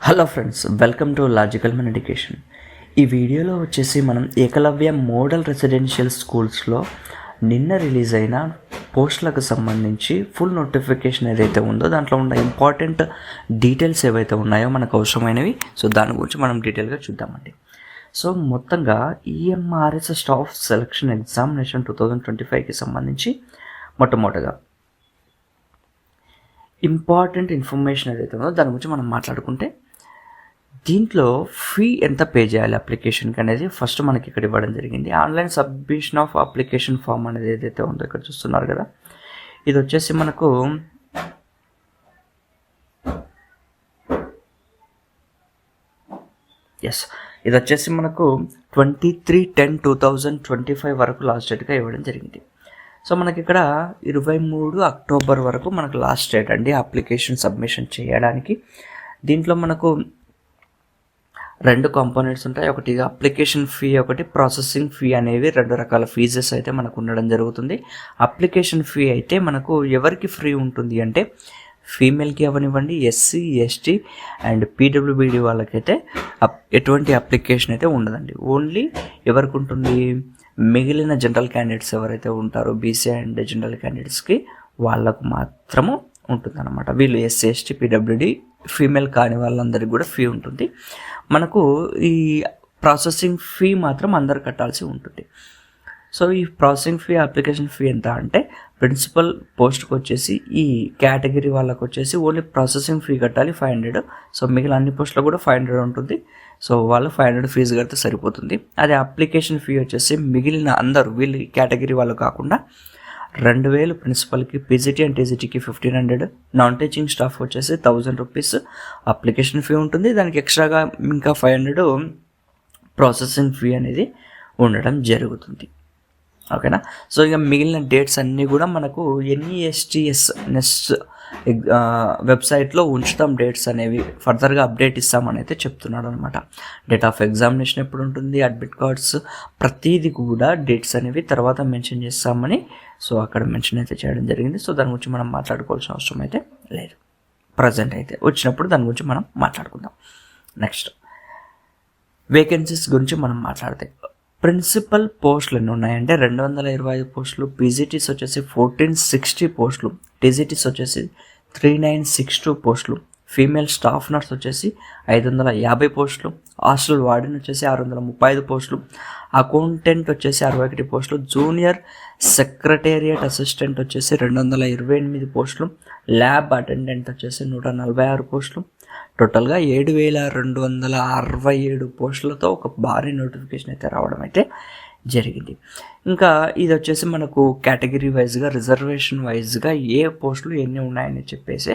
Hello friends welcome to logical men education. ఈ వీడియోలో వచ్చేసి మనం ఏకలవ్య మోడల్ రెసిడెన్షియల్ స్కూల్స్లో నిన్న రిలీజ్ అయిన పోస్టులకు సంబంధించి ఫుల్ నోటిఫికేషన్ ఏదైతే ఉందో దాంట్లో ఉన్న ఇంపార్టెంట్ డీటెయిల్స్ ఏవైతే ఉన్నాయో మనకు అవసరమైనవి సో దాని గురించి మనం డీటెయిల్గా చూద్దామండి. సో మొత్తంగా EMRS staff selection examination two thousand twenty ఫైవ్కి సంబంధించి మొట్టమొదటగా ఇంపార్టెంట్ ఇన్ఫర్మేషన్ ఏదైతే ఉందో దాని గురించి మనం మాట్లాడుకుంటే దీంట్లో ఫీ ఎంత పే చేయాలి అప్లికేషన్కి అనేది ఫస్ట్ మనకి ఇక్కడ ఇవ్వడం జరిగింది. Online submission of application form అనేది ఏదైతే ఉందో ఇక్కడ చూస్తున్నారు కదా. ఇది వచ్చేసి మనకు ఎస్ ఇది వచ్చేసి మనకు twenty three ten two thousand twenty five వరకు లాస్ట్ డేట్గా ఇవ్వడం జరిగింది. సో మనకి ఇక్కడ ఇరవై మూడు అక్టోబర్ వరకు మనకు లాస్ట్ డేట్ అండి అప్లికేషన్ సబ్మిషన్ చేయడానికి. దీంట్లో మనకు రెండు కాంపోనెంట్స్ ఉంటాయి. ఒకటి అప్లికేషన్ ఫీ ఒకటి ప్రాసెసింగ్ ఫీ అనేవి రెండు రకాల ఫీజెస్ అయితే మనకు ఉండడం జరుగుతుంది. అప్లికేషన్ ఫీ అయితే మనకు ఎవరికి ఫ్రీ ఉంటుంది అంటే ఫీమేల్కి అవనివ్వండి ఎస్సీ ఎస్టీ అండ్ పీడబ్ల్యూబీడీ వాళ్ళకైతే అప్- ఎటువంటి అప్లికేషన్ అయితే ఉండదండి. ఓన్లీ ఎవరికి ఉంటుంది? మిగిలిన జనరల్ క్యాండిడేట్స్ ఎవరైతే ఉంటారో బీసీ అండ్ జనరల్ క్యాండిడేట్స్కి వాళ్ళకు మాత్రము ఉంటుందన్నమాట. వీళ్ళు ఎస్సీ ఎస్టీ పీడబ్ల్యూడి ఫీమేల్ కాని వాళ్ళందరికీ కూడా ఫీ ఉంటుంది. మనకు ఈ ప్రాసెసింగ్ ఫీ మాత్రం అందరు కట్టాల్సి ఉంటుంది. సో ఈ ప్రాసెసింగ్ ఫీ అప్లికేషన్ ఫీ ఎంత అంటే ప్రిన్సిపల్ పోస్ట్కి వచ్చేసి ఈ కేటగిరీ వాళ్ళకి వచ్చేసి ఓన్లీ ప్రాసెసింగ్ ఫీ కట్టాలి ఫైవ్ హండ్రెడ్. సో మిగిలిన అన్ని పోస్టులు కూడా ఫైవ్ హండ్రెడ్ ఉంటుంది. సో వాళ్ళు ఫైవ్ హండ్రెడ్ ఫీజు కడితే సరిపోతుంది. అదే అప్లికేషన్ ఫీ వచ్చేసి మిగిలిన అందరూ వీళ్ళు కేటగిరీ వాళ్ళు కాకుండా రెండు వేలు ప్రిన్సిపల్కి PGT and టీజీటీకి fifteen hundred. Non teaching staff వచ్చేసి థౌజండ్ రూపీస్. అప్లికేషన్ ఫీ ఉంటుంది. దానికి ఎక్స్ట్రాగా ఇంకా ఫైవ్ హండ్రెడ్ ప్రాసెసింగ్ ఫీ అనేది ఉండడం జరుగుతుంది. ఓకేనా? సో ఇక మిగిలిన డేట్స్ అన్నీ కూడా మనకు ఎన్ఈఎస్టీఎస్ నెక్స్ట్ వెబ్సైట్లో ఉంచుతాం డేట్స్ అనేవి. ఫర్దర్గా అప్డేట్ ఇస్తామని అయితే చెప్తున్నాడు అనమాట డేట్ ఆఫ్ ఎగ్జామినేషన్ ఎప్పుడు ఉంటుంది అడ్మిట్ కార్డ్స్ ప్రతిదీ కూడా డేట్స్ అనేవి తర్వాత మెన్షన్ చేస్తామని సో అక్కడ మెన్షన్ అయితే చేయడం జరిగింది. సో దాని గురించి మనం మాట్లాడుకోవాల్సిన అవసరం అయితే లేదు. ప్రజెంట్ అయితే. వచ్చినప్పుడు దాని గురించి మనం మాట్లాడుకుందాం. నెక్స్ట్ వేకెన్సీస్ గురించి మనం మాట్లాడితే. ప్రిన్సిపల్ పోస్టులు ఎన్ని ఉన్నాయంటే రెండు వందల ఇరవై ఐదు పోస్టులు పీజీటీస్ వచ్చేసి ఫోర్టీన్ సిక్స్టీ పోస్టులు టీజీటీస్ వచ్చేసి త్రీ నైన్ సిక్స్ టూ పోస్టులు. ఫీమేల్ స్టాఫ్ నర్స్ వచ్చేసి ఐదు వందల యాభై పోస్టులు హాస్టల్ వార్డెన్ వచ్చేసి ఆరు వందల ముప్పై ఐదు పోస్టులు అకౌంటెంట్ వచ్చేసి అరవై ఒకటి పోస్టులు జూనియర్ సెక్రటేరియట్ అసిస్టెంట్ వచ్చేసి రెండు వందల ఇరవై ఎనిమిది పోస్టులు ల్యాబ్ అటెండెంట్ వచ్చేసి నూట నలభై ఆరు పోస్టులు. టోటల్గా ఏడు వేల రెండు వందల అరవై ఏడు పోస్టులతో ఒక భారీ నోటిఫికేషన్ అయితే రావడం అయితే జరిగింది. ఇంకా ఇది వచ్చేసి మనకు కేటగిరీ వైజ్గా రిజర్వేషన్ వైజ్గా ఏ పోస్టులు ఎన్ని ఉన్నాయని చెప్పేసి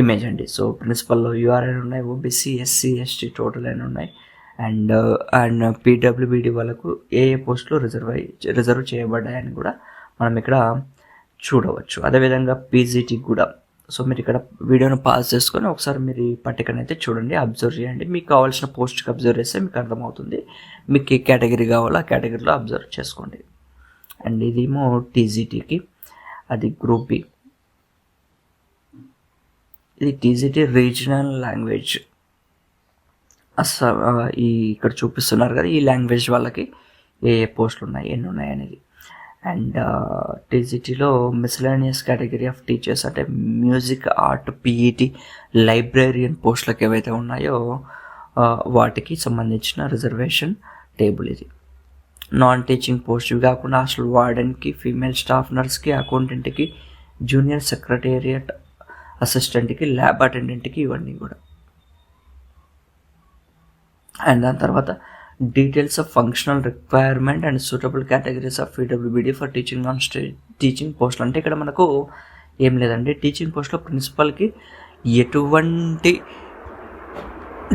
ఇమేజ్ అండి. సో ప్రిన్సిపల్లో యూఆర్ఎన్ ఉన్నాయి ఓబీసీ ఎస్సీ ఎస్టీ టోటల్ అని ఉన్నాయి. అండ్ అండ్ పీడబ్ల్యూబీడీ వాళ్ళకు ఏ ఏ పోస్టులు రిజర్వ్ అయ్యి రిజర్వ్ చేయబడ్డాయని కూడా మనం ఇక్కడ చూడవచ్చు. అదేవిధంగా పీజీటీ కూడా. సో మీరు ఇక్కడ వీడియోను పాస్ చేసుకొని ఒకసారి మీరు ఈ పట్టికను అయితే చూడండి అబ్జర్వ్ చేయండి. మీకు కావాల్సిన పోస్ట్కి అబ్జర్వ్ చేస్తే మీకు అర్థమవుతుంది. మీకు ఏ కేటగిరీ కావాలో ఆ కేటగిరీలో అబ్జర్వ్ చేసుకోండి. అండ్ ఇదేమో టీజీటీకి అది గ్రూప్ బి ఇది టీజీటీ రీజనల్ లాంగ్వేజ్ అస్సా ఈ ఇక్కడ చూపిస్తున్నారు కదా ఈ లాంగ్వేజ్ వాళ్ళకి ఏ ఏ పోస్టులు ఉన్నాయి ఎన్ని ఉన్నాయి అనేది. అండ్ టీజీటీలో మిస్లేనియస్ కేటగిరీ ఆఫ్ టీచర్స్ అంటే మ్యూజిక్ ఆర్ట్ పీఈటీ లైబ్రేరియన్ పోస్టులకు ఏవైతే ఉన్నాయో వాటికి సంబంధించిన రిజర్వేషన్ టేబుల్ ఇది. నాన్ టీచింగ్ పోస్ట్ కాకుండా అసలు వార్డెన్కి ఫీమేల్ స్టాఫ్ నర్స్కి అకౌంటెంట్కి జూనియర్ సెక్రటేరియట్ అసిస్టెంట్కి ల్యాబ్ అటెండెంట్కి ఇవన్నీ కూడా. అండ్ దాని తర్వాత details of functional requirement and suitable categories of PWBD for teaching on stay teaching పోస్టులు. అంటే ఇక్కడ మనకు ఏం లేదండి. టీచింగ్ పోస్ట్లో ప్రిన్సిపల్కి ఎటువంటి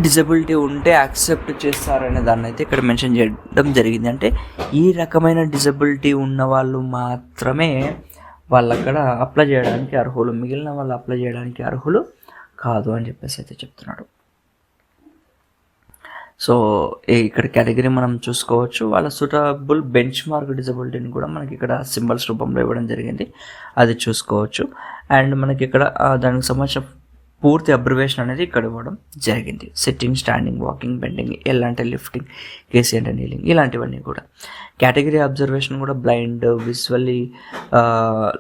డిజబిలిటీ ఉంటే యాక్సెప్ట్ చేస్తారనే దాన్ని అయితే ఇక్కడ మెన్షన్ చేయడం జరిగింది. అంటే ఈ రకమైన డిజబిలిటీ ఉన్న వాళ్ళు మాత్రమే వాళ్ళు అక్కడ అప్లై చేయడానికి అర్హులు మిగిలిన వాళ్ళు అప్లై చేయడానికి అర్హులు కాదు అని చెప్పేసి అయితే చెప్తున్నాడు. సో ఇక్కడ కేటగిరీ మనం చూసుకోవచ్చు వాళ్ళ సూటబుల్ బెంచ్ మార్క్ డిజబిలిటీని కూడా మనకి ఇక్కడ సింబల్స్ రూపంలో ఇవ్వడం జరిగింది. అది చూసుకోవచ్చు. అండ్ మనకి ఇక్కడ దానికి సంబంధించిన పూర్తి అబ్రివేషన్ అనేది ఇక్కడ ఇవ్వడం జరిగింది. Sitting standing walking bending L అంటే లిఫ్టింగ్ కేసీ అంటే నీలింగ్ ఇలాంటివన్నీ కూడా. కేటగిరీ అబ్జర్వేషన్ కూడా బ్లైండ్ విజువల్లీ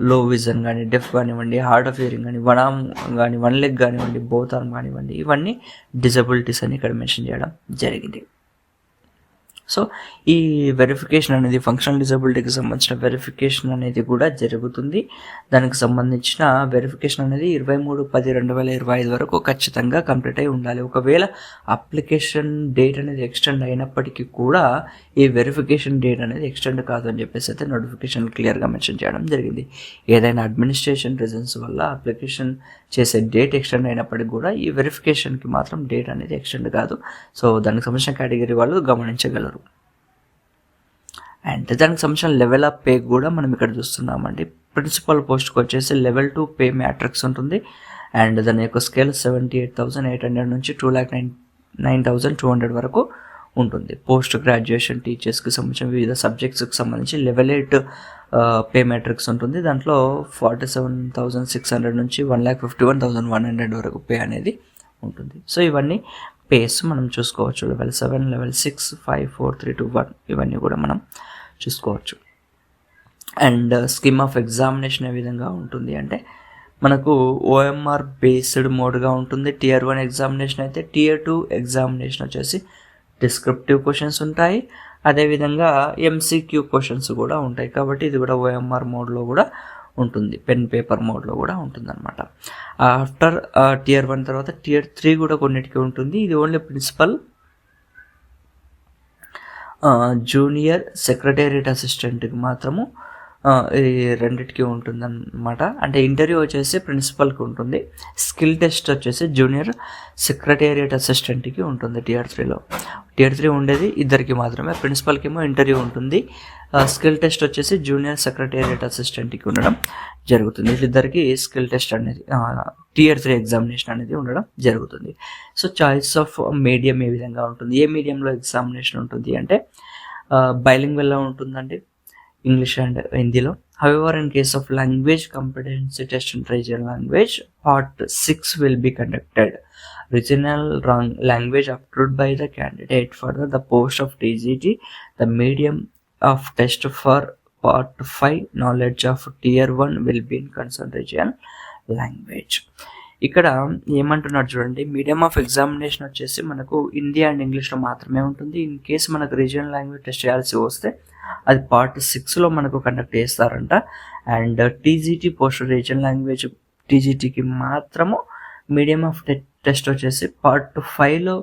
లో విజన్ కానీ డెఫ్ కానివ్వండి హార్డ్ ఆఫ్ హియరింగ్ కానీ వనామ్ కానీ వన్ లెగ్ కానివ్వండి బోతాన్ కానివ్వండి ఇవన్నీ డిజబిలిటీస్ అని ఇక్కడ మెన్షన్ చేయడం జరిగింది. సో ఈ వెరిఫికేషన్ అనేది ఫంక్షనల్ డిజబిలిటీకి సంబంధించిన వెరిఫికేషన్ అనేది కూడా జరుగుతుంది. దానికి సంబంధించిన వెరిఫికేషన్ అనేది ఇరవై మూడు పది రెండు వేల ఇరవై ఐదు వరకు ఖచ్చితంగా కంప్లీట్ అయి ఉండాలి. ఒకవేళ అప్లికేషన్ డేట్ అనేది ఎక్స్టెండ్ అయినప్పటికీ కూడా ఈ వెరిఫికేషన్ డేట్ అనేది ఎక్స్టెండ్ కాదు అని చెప్పేసి అయితే నోటిఫికేషన్ క్లియర్గా మెన్షన్ చేయడం జరిగింది. ఏదైనా అడ్మినిస్ట్రేషన్ రీజన్స్ వల్ల అప్లికేషన్ చేసే డేట్ ఎక్స్టెండ్ అయినప్పటికీ కూడా ఈ వెరిఫికేషన్కి మాత్రం డేట్ అనేది ఎక్స్టెండ్ కాదు. సో దానికి సంబంధించిన కేటగిరీ వాళ్ళు గమనించగలరు. అండ్ దానికి సంబంధించిన లెవెల్ ఆఫ్ పే కూడా మనం ఇక్కడ చూస్తున్నామండి. ప్రిన్సిపల్ పోస్ట్కి వచ్చేసి లెవెల్ టూ పే మ్యాట్రిక్స్ ఉంటుంది. అండ్ దాని యొక్క scale seventy eight thousand eight hundred నుంచి two lakh nine nine thousand two hundred వరకు ఉంటుంది. పోస్ట్ గ్రాడ్యుయేషన్ టీచర్స్కి సంబంధించిన వివిధ సబ్జెక్ట్స్కి సంబంధించి లెవెల్ ఎయిట్ పే మ్యాట్రిక్స్ ఉంటుంది. దాంట్లో forty seven thousand six hundred నుంచి one lakh fifty one thousand one hundred వరకు పే అనేది ఉంటుంది. సో ఇవన్నీ పేస్ మనం చూసుకోవచ్చు. Level seven level six five four three two one ఇవన్నీ కూడా మనం చూసుకోవచ్చు. And uh, scheme of examination ఏ విధంగా ఉంటుంది అంటే మనకు ఓఎంఆర్ బేస్డ్ మోడ్గా ఉంటుంది. టియర్ వన్ ఎగ్జామినేషన్ అయితే టియర్ టూ ఎగ్జామినేషన్ వచ్చేసి డిస్క్రిప్టివ్ క్వశ్చన్స్ ఉంటాయి. అదేవిధంగా ఎంసీక్యూ క్వశ్చన్స్ కూడా ఉంటాయి. కాబట్టి ఇది కూడా ఓఎంఆర్ మోడ్లో కూడా ఉంటుంది. పెన్ పేపర్ మోడ్లో కూడా ఉంటుంది అనమాట ఆఫ్టర్ uh, టియర్ వన్ తర్వాత టియర్ త్రీ కూడా కొన్నిటికి ఉంటుంది. ఇది ఓన్లీ ప్రిన్సిపల్ జూనియర్ సెక్రటేరియట్ అసిస్టెంట్కి మాత్రము ఈ రెండిటికి ఉంటుందన్నమాట. అంటే ఇంటర్వ్యూ వచ్చేసి ప్రిన్సిపల్కి ఉంటుంది. స్కిల్ టెస్ట్ వచ్చేసి జూనియర్ సెక్రటేరియట్ అసిస్టెంట్కి ఉంటుంది టిఆర్ త్రీలో. టిఆర్ త్రీ ఉండేది ఇద్దరికి మాత్రమే. ప్రిన్సిపల్కి ఏమో ఇంటర్వ్యూ ఉంటుంది. స్కిల్ టెస్ట్ వచ్చేసి జూనియర్ సెక్రటేరియట్ అసిస్టెంట్కి ఉండడం జరుగుతుంది. వీళ్ళిద్దరికి స్కిల్ టెస్ట్ అనేది టిఆర్ త్రీ ఎగ్జామినేషన్ అనేది ఉండడం జరుగుతుంది. సో చాయిస్ ఆఫ్ మీడియం ఏ విధంగా ఉంటుంది? ఏ మీడియంలో ఎగ్జామినేషన్ ఉంటుంది అంటే బైలింగ్ వెళ్ళ ఉంటుందండి. ఇంగ్లీష్ అండ్ హిందీలో however in case of language competency test and regional language part six will be conducted regional language upload by the candidate for the post of TGT the medium of test for part five knowledge of tier one will be in concern region language ఇక్కడ ఏమంటున్నారు చూడండి. Medium of examination వచ్చేసి మనకు Hindi and ఇంగ్లీష్లో మాత్రమే ఉంటుంది. In case మనకు regional language test చేయాల్సి వస్తే అది పార్ట్ సిక్స్లో మనకు కండక్ట్ చేస్తారంట. And TGT post regional language టీజీటీకి మాత్రము మీడియం ఆఫ్ టెస్ట్ వచ్చేసి పార్ట్ ఫైవ్లో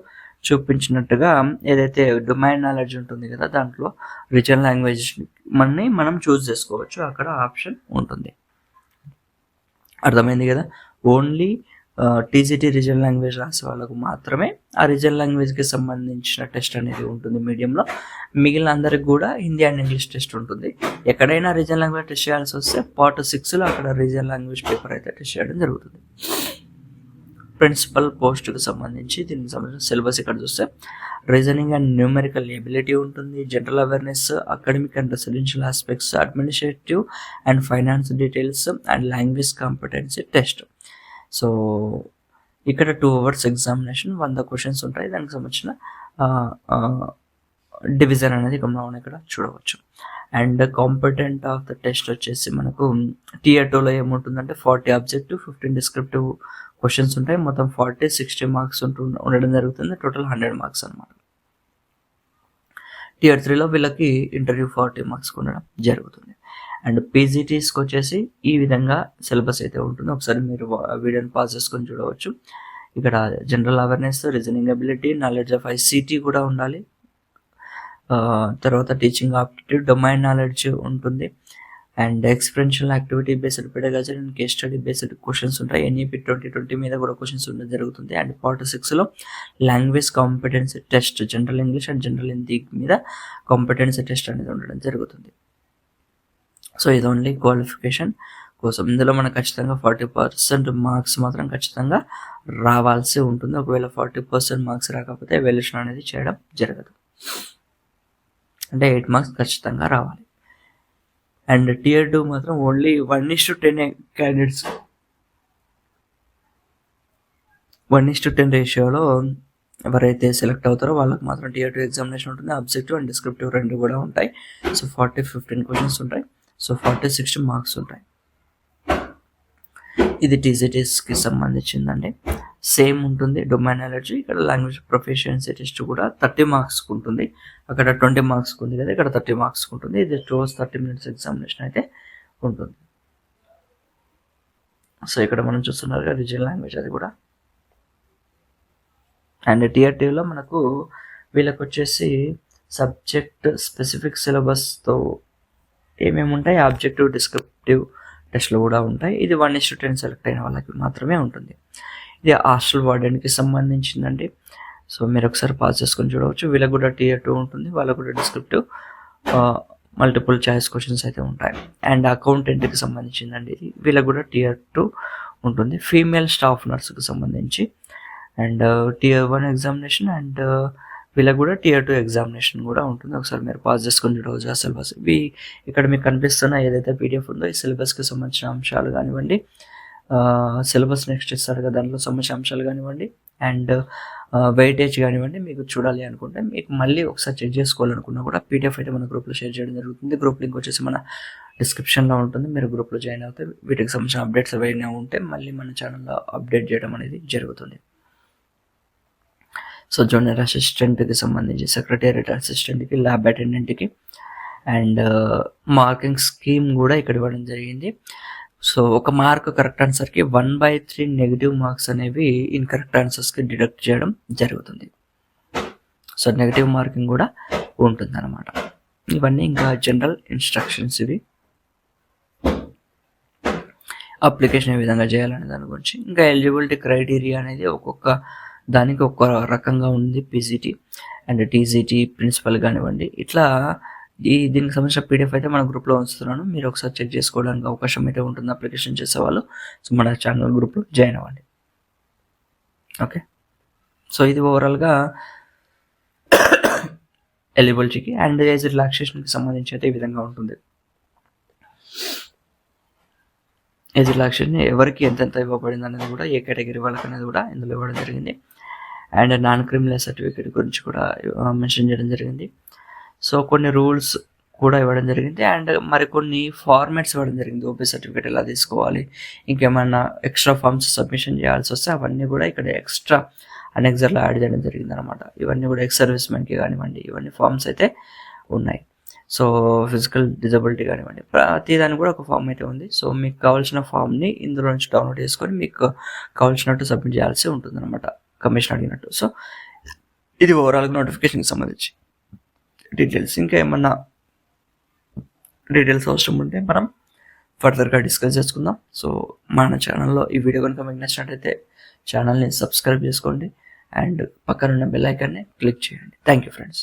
చూపించినట్టుగా ఏదైతే డొమైన్ నాలెడ్జ్ ఉంటుంది కదా దాంట్లో రిజనల్ లాంగ్వేజ్ మనని మనం చూస్ చేసుకోవచ్చు. అక్కడ ఆప్షన్ ఉంటుంది. అర్థమైంది కదా? ఓన్లీ టీజీటీ రిజనల్ లాంగ్వేజ్ రాసే వాళ్ళకు మాత్రమే ఆ రిజనల్ లాంగ్వేజ్కి సంబంధించిన టెస్ట్ అనేది ఉంటుంది మీడియంలో మిగిలిన అందరికి కూడా హిందీ అండ్ ఇంగ్లీష్ టెస్ట్ ఉంటుంది. ఎక్కడైనా రీజనల్ లాంగ్వేజ్ టెస్ట్ చేయాల్సి వస్తే పార్ట్ సిక్స్లో అక్కడ రీజనల్ లాంగ్వేజ్ పేపర్ అయితే టెస్ట్ చేయడం జరుగుతుంది. ప్రిన్సిపల్ పోస్ట్కి సంబంధించి దీనికి సంబంధించిన సిలబస్ ఇక్కడ చూస్తే రీజనింగ్ అండ్ న్యూమెరికల్ ఎబిలిటీ ఉంటుంది general awareness academic and residential aspects administrative and finance details and language competency test so ఇక్కడ టూ అవర్స్ ఎగ్జామినేషన్ వంద క్వశ్చన్స్ ఉంటాయి. దానికి సంబంధించిన డివిజన్ అనేది ఇక్కడ మనం ఇక్కడ చూడవచ్చు. And competent of the test వచ్చేసి మనకు టీఆర్ టూలో ఏముంటుందంటే forty objective fifteen descriptive questions ఉంటాయి. మొత్తం ఫార్టీ సిక్స్టీ మార్క్స్ ఉంటు ఉండడం జరుగుతుంది. టోటల్ హండ్రెడ్ మార్క్స్ అనమాట టీఆర్ త్రీలో వీళ్ళకి ఇంటర్వ్యూ ఫార్టీ మార్క్స్ ఉండడం జరుగుతుంది. అండ్ పీజీటీస్కి వచ్చేసి ఈ విధంగా సిలబస్ అయితే ఉంటుంది. ఒకసారి మీరు వీడియోని పాస్ చేసుకొని చూడవచ్చు. ఇక్కడ general awareness reasoning ability knowledge of ICT కూడా ఉండాలి. తర్వాత టీచింగ్ ఆప్టిట్యూడ్ డొమైన్ నాలెడ్జ్ ఉంటుంది. And experiential activity based pedagogy and case study based questions ఉంటాయి. ఎన్ఈపి ట్వంటీ ట్వంటీ మీద కూడా క్వశ్చన్స్ ఉండడం జరుగుతుంది. అండ్ పార్ట్ సిక్స్లో language competency test general English and general Hindi మీద కాంపిటెన్సీ టెస్ట్ అనేది ఉండడం జరుగుతుంది. సో ఇది ఓన్లీ క్వాలిఫికేషన్ కోసం. ఇందులో మనకు ఖచ్చితంగా ఫార్టీ పర్సెంట్ మార్క్స్ మాత్రం ఖచ్చితంగా రావాల్సి ఉంటుంది. ఒకవేళ ఫార్టీ పర్సెంట్ మార్క్స్ రాకపోతే వెల్యూషన్ అనేది చేయడం జరగదు. అంటే ఎయిట్ మార్క్స్ ఖచ్చితంగా రావాలి. అండ్ టియర్ టూ మాత్రం only one is to ten candidates. One is to ten రేషియోలో ఎవరైతే సెలెక్ట్ అవుతారో వాళ్ళకి మాత్రం టియర్ టూ ఎగ్జామినేషన్ ఉంటుంది. అబ్జెక్టివ్ అండ్ డిస్క్రిప్టివ్ రెండు కూడా ఉంటాయి. సో ఫార్టీ ఫిఫ్టీన్ క్వశ్చన్స్ ఉంటాయి. సో ఫార్టీ సిక్స్టీ మార్క్స్ ఉంటాయి. ఇది టీజీటీస్కి సంబంధించిందండి. సేమ్ ఉంటుంది. డొమైన్ ఎలర్జీ ఇక్కడ లాంగ్వేజ్ ప్రొఫెషన్సీ టెస్ట్ కూడా థర్టీ మార్క్స్కి ఉంటుంది. అక్కడ ట్వంటీ మార్క్స్కి ఉంది కదా ఇక్కడ థర్టీ మార్క్స్కి ఉంటుంది. ఇది టూ థర్టీ మినిట్స్ ఎగ్జామినేషన్ అయితే ఉంటుంది. సో ఇక్కడ మనం చూస్తున్నారు కదా రీజనల్ లాంగ్వేజ్ అది కూడా. అండ్ టీఆర్టీలో మనకు వీళ్ళకి వచ్చేసి సబ్జెక్ట్ స్పెసిఫిక్ సిలబస్తో ఏమేమి ఉంటాయి? ఆబ్జెక్టివ్ డిస్క్రిప్టివ్ టెస్ట్లు కూడా ఉంటాయి. ఇది వన్ ఇస్ టెన్ సెలెక్ట్ అయిన వాళ్ళకి మాత్రమే ఉంటుంది. ఇది హాస్టల్ వార్డెన్కి సంబంధించిందండి. సో మీరు ఒకసారి పాస్ చేసుకొని చూడవచ్చు. వీళ్ళకి కూడా టియర్ టూ ఉంటుంది. వాళ్ళకు కూడా డిస్క్రిప్టివ్. మల్టిపుల్ చాయిస్ క్వశ్చన్స్ అయితే ఉంటాయి. అండ్ అకౌంటెంట్కి సంబంధించిందండి ఇది. వీళ్ళకి కూడా టియర్ టూ ఉంటుంది. ఫీమేల్ స్టాఫ్ నర్స్కి సంబంధించి. And tier one examination and వీళ్ళకి కూడా టియర్ టూ ఎగ్జామినేషన్ కూడా ఉంటుంది. ఒకసారి మీరు పాస్ చేసుకొని చూడవచ్చు ఆ సిలబస్. ఇవి ఇక్కడ మీకు కనిపిస్తున్న ఏదైతే పీడిఎఫ్ ఉందో ఈ సిలబస్కి సంబంధించిన అంశాలు కానివ్వండి. సిలబస్ నెక్స్ట్ ఇస్తారు కదా దాంట్లో సంబంధించిన అంశాలు కానివ్వండి అండ్ వెయిటేజ్ కానివ్వండి మీకు చూడాలి అనుకుంటే మీకు మళ్ళీ ఒకసారి చెక్ చేసుకోవాలనుకున్నా కూడా పీడిఎఫ్ అయితే మన గ్రూప్లో షేర్ చేయడం జరుగుతుంది. గ్రూప్ లింక్ వచ్చేసి మన డిస్క్రిప్షన్లో ఉంటుంది. మీరు గ్రూప్లో జాయిన్ అవుతే వీటికి సంబంధించిన అప్డేట్స్ ఏవైనా ఉంటే మళ్ళీ మన ఛానల్లో అప్డేట్ చేయడం అనేది జరుగుతుంది. సో జూనియర్ అసిస్టెంట్కి సంబంధించి సెక్రటేరియట్ అసిస్టెంట్కి ల్యాబ్ అటెండెంట్కి అండ్ మార్కింగ్ స్కీమ్ కూడా ఇక్కడ ఇవ్వడం జరిగింది. సో ఒక mark correct ఆన్సర్కి one by three negative marks అనేవి ఇన్కరెక్ట్ ఆన్సర్స్కి డిడక్ట్ చేయడం జరుగుతుంది. సో నెగిటివ్ మార్కింగ్ కూడా ఉంటుంది అనమాట ఇవన్నీ ఇంకా జనరల్ ఇన్స్ట్రక్షన్స్ ఇవి. అప్లికేషన్ ఏ విధంగా చేయాలనే దాని గురించి. ఇంకా ఎలిజిబిలిటీ క్రైటీరియా అనేది ఒక్కొక్క దానికి ఒక్కొక్క రకంగా ఉంది. పీజీటీ అండ్ టీజీటీ ప్రిన్సిపల్ కానివ్వండి. ఇట్లా ఈ దీనికి సంబంధించిన పీడిఎఫ్ అయితే మన గ్రూప్లో ఉంచుతున్నాను. మీరు ఒకసారి చెక్ చేసుకోవడానికి అవకాశం అయితే ఉంటుంది అప్లికేషన్ చేసేవాళ్ళు. సో మన ఛానల్ గ్రూప్లో జాయిన్ అవ్వండి. ఓకే సో ఇది ఓవరాల్గా ఎలిబిలిటీకి అండ్ ఏజ్ రిలాక్సేషన్కి సంబంధించి అయితే ఈ విధంగా ఉంటుంది. ఏజ్ రిలాక్సేషన్ ఎవరికి ఎంతెంత ఇవ్వబడింది అనేది కూడా ఏ కేటగిరీ వాళ్ళకి అనేది కూడా ఇందులో ఇవ్వడం జరిగింది. అండ్ నాన్ క్రిమినల్ సర్టిఫికేట్ గురించి కూడా మెన్షన్ చేయడం జరిగింది. సో కొన్ని రూల్స్ కూడా ఇవ్వడం జరిగింది. అండ్ మరికొన్ని ఫార్మాట్స్ ఇవ్వడం జరిగింది. ఓపీ సర్టిఫికేట్ ఎలా తీసుకోవాలి ఇంకేమైనా ఎక్స్ట్రా ఫార్మ్స్ సబ్మిషన్ చేయాల్సి వస్తే అవన్నీ కూడా ఇక్కడ ఎక్స్ట్రా అనెక్సర్లో యాడ్ చేయడం జరిగింది అనమాట ఇవన్నీ కూడా ఎక్స్ సర్వీస్ మెన్కి కానివ్వండి ఇవన్నీ ఫార్మ్స్ అయితే ఉన్నాయి. సో ఫిజికల్ డిజబిలిటీ కానివ్వండి ప్రతి దానికి కూడా ఒక ఫామ్ అయితే ఉంది. సో మీకు కావాల్సిన ఫామ్ని ఇందులో నుంచి డౌన్లోడ్ చేసుకొని మీకు కావాల్సినట్టు సబ్మిట్ చేయాల్సి ఉంటుంది అనమాట కమిషన్ అడిగినట్టు. సో ఇది ఓవరాల్గా నోటిఫికేషన్కి సంబంధించి. డీటెయిల్స్ ఇంకా ఏమన్నా డీటెయిల్స్ అవసరం ఉంటే మనం ఫర్దర్గా డిస్కస్ చేసుకుందాం. సో మన ఛానల్లో ఈ వీడియో కనుక మీకు నచ్చినట్లయితే ఛానల్ని సబ్స్క్రైబ్ చేసుకోండి. అండ్ పక్కనున్న బెల్ ఐకాన్ని క్లిక్ చేయండి. Thank you friends